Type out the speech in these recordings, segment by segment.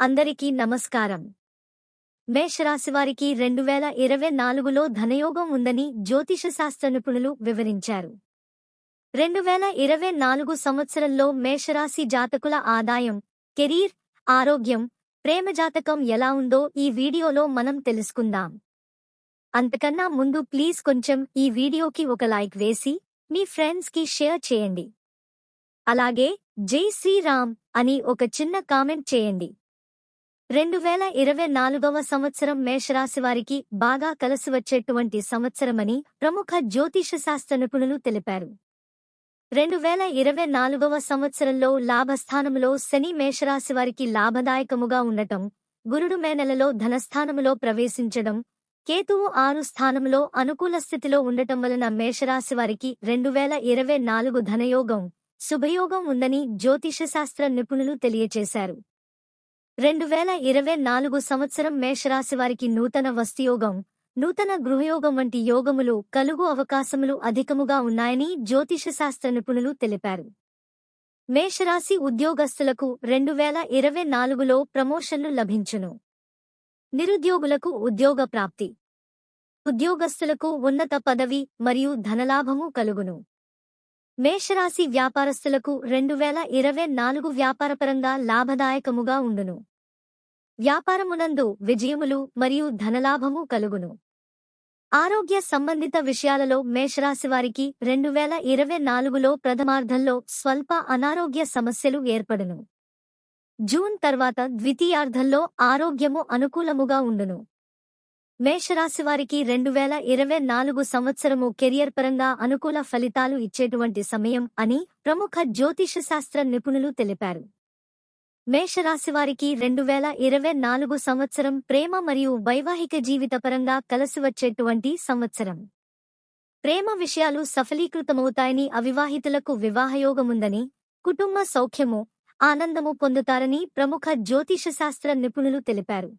అందరికీ నమస్కారం. మేషరాశివారికి రెండు వేల ఇరవై నాలుగులో ధనయోగం ఉందని జ్యోతిష శాస్త్ర నిపుణులు వివరించారు. రెండు వేల ఇరవై నాలుగు సంవత్సరంలో మేషరాశి జాతకుల ఆదాయం కెరీర్ ఆరోగ్యం ప్రేమ జాతకం ఎలా ఉందో ఈ వీడియోలో మనం తెలుసుకుందాం. అంతకన్నా ముందు ప్లీజ్ కొంచెం ఈ వీడియోకి ఒక లైక్ వేసి మీ ఫ్రెండ్స్కి షేర్ చేయండి. అలాగే జై శ్రీరామ్ అని ఒక చిన్న కామెంట్ చేయండి. రెండు వేల ఇరవై నాలుగవ సంవత్సరం మేషరాశివారికి బాగా కలిసి వచ్చేటువంటి సంవత్సరమని ప్రముఖ జ్యోతిష శాస్త్ర నిపుణులు తెలిపారు. రెండు వేల ఇరవై నాలుగవ సంవత్సరంలో లాభస్థానములో శని మేషరాశివారికి లాభదాయకముగా ఉండటం గురుడు మే నెలలో ధనస్థానములో ప్రవేశించడం కేతువు ఆరు స్థానంలో అనుకూల స్థితిలో ఉండటం వలన మేషరాశివారికి రెండు వేల ఇరవై నాలుగు ధనయోగం శుభయోగం ఉందని జ్యోతిషశాస్త్ర నిపుణులు తెలియచేశారు. రెండు వేల ఇరవై నాలుగు సంవత్సరం మేషరాశి వారికి నూతన వస్తుయోగం నూతన గృహయోగం వంటి యోగములు కలుగు అవకాశములు అధికముగా ఉన్నాయని జ్యోతిషశాస్త్ర నిపుణులు తెలిపారు. మేషరాశి ఉద్యోగస్తులకు రెండు వేల ఇరవై నాలుగులో ప్రమోషన్లు లభించును. నిరుద్యోగులకు ఉద్యోగ ప్రాప్తి. ఉద్యోగస్తులకు ఉన్నత పదవి మరియు ధనలాభము కలుగును. మేషరాశి వ్యాపారస్తులకు రెండు వేల ఇరవై నాలుగు వ్యాపారపరంగా లాభదాయకముగా ఉండును. వ్యాపారమునందు విజయములు మరియు ధనలాభము కలుగును. ఆరోగ్య సంబంధిత విషయాలలో మేషరాశివారికి రెండు వేల ఇరవై నాలుగులో ప్రథమార్థంలో స్వల్ప అనారోగ్య సమస్యలు ఏర్పడును. జూన్ తర్వాత ద్వితీయార్థంలో ఆరోగ్యము అనుకూలముగా ఉండును. మేషరాశివారికి రెండు వేల ఇరవై నాలుగు సంవత్సరము కెరియర్ పరంగా అనుకూల ఫలితాలు ఇచ్చేటువంటి సమయం అని ప్రముఖ జ్యోతిష శాస్త్ర నిపుణులు తెలిపారు. మేషరాశివారికి రెండు వేల ఇరవై నాలుగు సంవత్సరం ప్రేమ మరియు వైవాహిక జీవితపరంగా కలిసి వచ్చేటువంటి సంవత్సరం. ప్రేమ విషయాలు సఫలీకృతమవుతాయని అవివాహితులకు వివాహయోగముందని కుటుంబ సౌఖ్యము ఆనందము పొందుతారని ప్రముఖ జ్యోతిష శాస్త్ర నిపుణులు తెలిపారు.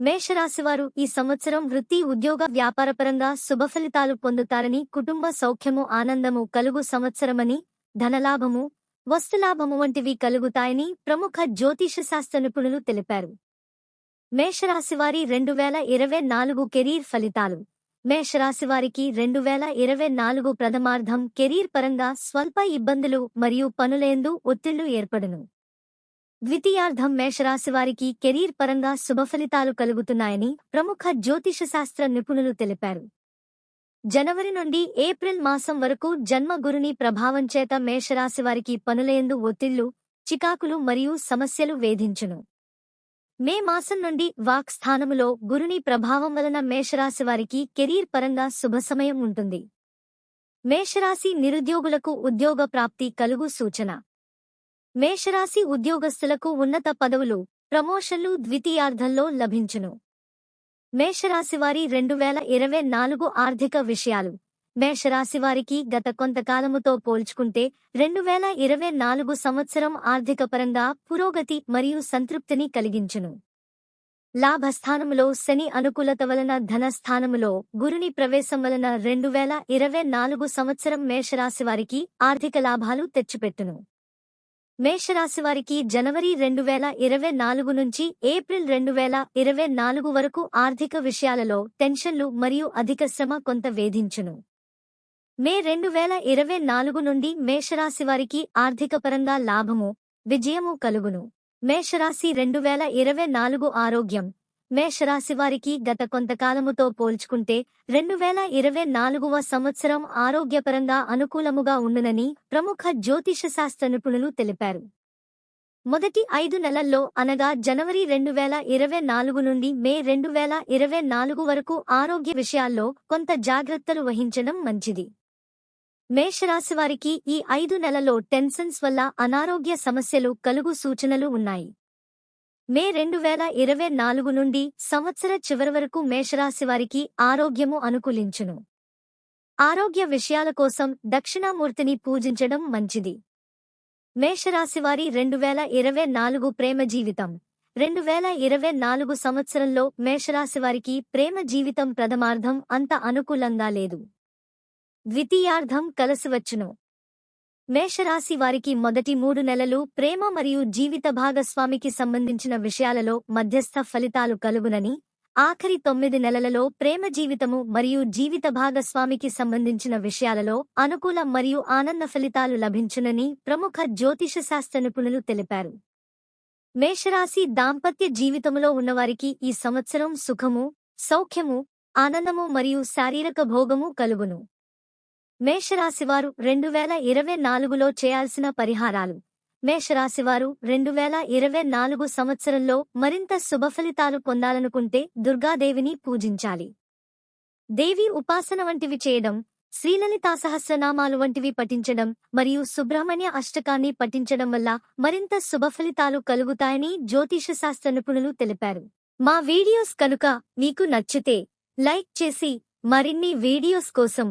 మేషరాశివారు ఈ సంవత్సరం వృత్తి ఉద్యోగ వ్యాపారపరంగా శుభఫలితాలు పొందుతారని కుటుంబ సౌఖ్యము ఆనందము కలుగు సంవత్సరమని ధనలాభము వస్తులాభము వంటివి కలుగుతాయని ప్రముఖ జ్యోతిష శాస్త్ర నిపుణులు తెలిపారు. మేషరాశివారి రెండు వేల ఇరవై నాలుగు కెరీర్ ఫలితాలు. మేషరాశివారికి రెండు వేల ఇరవై నాలుగు ప్రథమార్థం కెరీర్ పరంగా స్వల్ప ఇబ్బందులు మరియు పనులేందు ఒత్తిళ్ళు ఏర్పడును. ద్వితీయార్థం మేషరాశివారికి కెరీర్ పరంగా శుభఫలితాలు కలుగుతున్నాయని ప్రముఖ జ్యోతిషశాస్త్ర నిపుణులు తెలిపారు. జనవరి నుండి ఏప్రిల్ మాసం వరకు జన్మగురుని ప్రభావం చేత మేషరాశివారికి పనులయందు ఒత్తిళ్ళు చికాకులు మరియు సమస్యలు వేధించును. మే మాసం నుండి వాక్ స్థానములో గురుని ప్రభావం వలన మేషరాశివారికి కెరీర్ పరంగా శుభ సమయం ఉంటుంది. మేషరాశి నిరుద్యోగులకు ఉద్యోగ ప్రాప్తి కలుగు సూచన. మేషరాశి ఉద్యోగస్తులకు ఉన్నత పదవులు ప్రమోషన్లు ద్వితీయార్థంలో లభించును. మేషరాశివారి రెండు వేల ఇరవై నాలుగు ఆర్థిక విషయాలు. మేషరాశివారికి గత కొంతకాలముతో పోల్చుకుంటే రెండు వేల ఇరవై నాలుగు సంవత్సరం ఆర్థికపరంగా పురోగతి మరియు సంతృప్తిని కలిగించును. లాభస్థానములో శని అనుకూలత వలన ధనస్థానములో గురుని ప్రవేశం వలన రెండు వేల ఇరవై నాలుగు సంవత్సరం మేషరాశివారికి ఆర్థిక లాభాలు తెచ్చిపెట్టును. మేషరాశివారికి జనవరి రెండు వేల ఇరవై నాలుగు నుంచి ఏప్రిల్ రెండు వేల ఇరవై నాలుగు వరకు ఆర్థిక విషయాలలో టెన్షన్లు మరియు అధిక శ్రమ కొంత వేధించును. మే రెండు వేల ఇరవై నాలుగు నుండి మేషరాశివారికి ఆర్థికపరంగా లాభము విజయము కలుగును. మేషరాశి రెండు వేల ఇరవై నాలుగు ఆరోగ్యం మేషరాశివారికి గత కొంతకాలముతో పోల్చుకుంటే రెండు వేల ఇరవై నాలుగవ సంవత్సరం ఆరోగ్యపరంగా అనుకూలముగా ఉండునని ప్రముఖ జ్యోతిష శాస్త్ర నిపుణులు తెలిపారు. మొదటి ఐదు నెలల్లో అనగా జనవరి రెండు వేల ఇరవై నాలుగు నుండి మే రెండు వేల ఇరవై నాలుగు వరకు ఆరోగ్య విషయాల్లో కొంత జాగ్రత్తలు వహించడం మంచిది. మేషరాశివారికి ఈ ఐదు నెలలో టెన్షన్స్ వల్ల అనారోగ్య సమస్యలు కలుగు సూచనలు ఉన్నాయి. మే రెండు వేల ఇరవై నాలుగు నుండి సంవత్సర చివరి వరకు మేషరాశి వారికి ఆరోగ్యము అనుకూలించును. ఆరోగ్య విషయాల కోసం దక్షిణామూర్తిని పూజించడం మంచిది. మేషరాశివారి రెండు వేల ఇరవై నాలుగు ప్రేమ జీవితం. రెండు వేల ఇరవై నాలుగు సంవత్సరంలో మేషరాశివారికి ప్రేమ జీవితం ప్రథమార్థం అంత అనుకూలంగా లేదు. ద్వితీయార్థం కలసివచ్చును. మేషరాశి వారికి మొదటి మూడు నెలలు ప్రేమ మరియు జీవిత భాగస్వామికి సంబంధించిన విషయాలలో మధ్యస్థ ఫలితాలు కలుగునని ఆఖరి తొమ్మిది నెలలలో ప్రేమ జీవితము మరియు జీవిత భాగస్వామికి సంబంధించిన విషయాలలో అనుకూల మరియు ఆనంద ఫలితాలు లభించునని ప్రముఖ జ్యోతిష శాస్త్ర నిపుణులు తెలిపారు. మేషరాశి దాంపత్య జీవితములో ఉన్నవారికి ఈ సంవత్సరం సుఖము సౌఖ్యము ఆనందము మరియు శారీరక భోగము కలుగును. మేషరాశివారు రెండు వేల ఇరవై నాలుగులో చేయాల్సిన పరిహారాలు. మేషరాశివారు రెండు వేల ఇరవై నాలుగు సంవత్సరంలో మరింత శుభఫలితాలు పొందాలనుకుంటే దుర్గాదేవిని పూజించాలి. దేవి ఉపాసన వంటివి చేయడం శ్రీలలితా సహస్రనామాలు వంటివి పఠించడం మరియు సుబ్రహ్మణ్య అష్టకాన్ని పఠించడం వల్ల మరింత శుభఫలితాలు కలుగుతాయని జ్యోతిషశాస్త్ర నిపుణులు తెలిపారు. మా వీడియోస్ కనుక మీకు నచ్చితే లైక్ చేసి మరిన్ని వీడియోస్ కోసం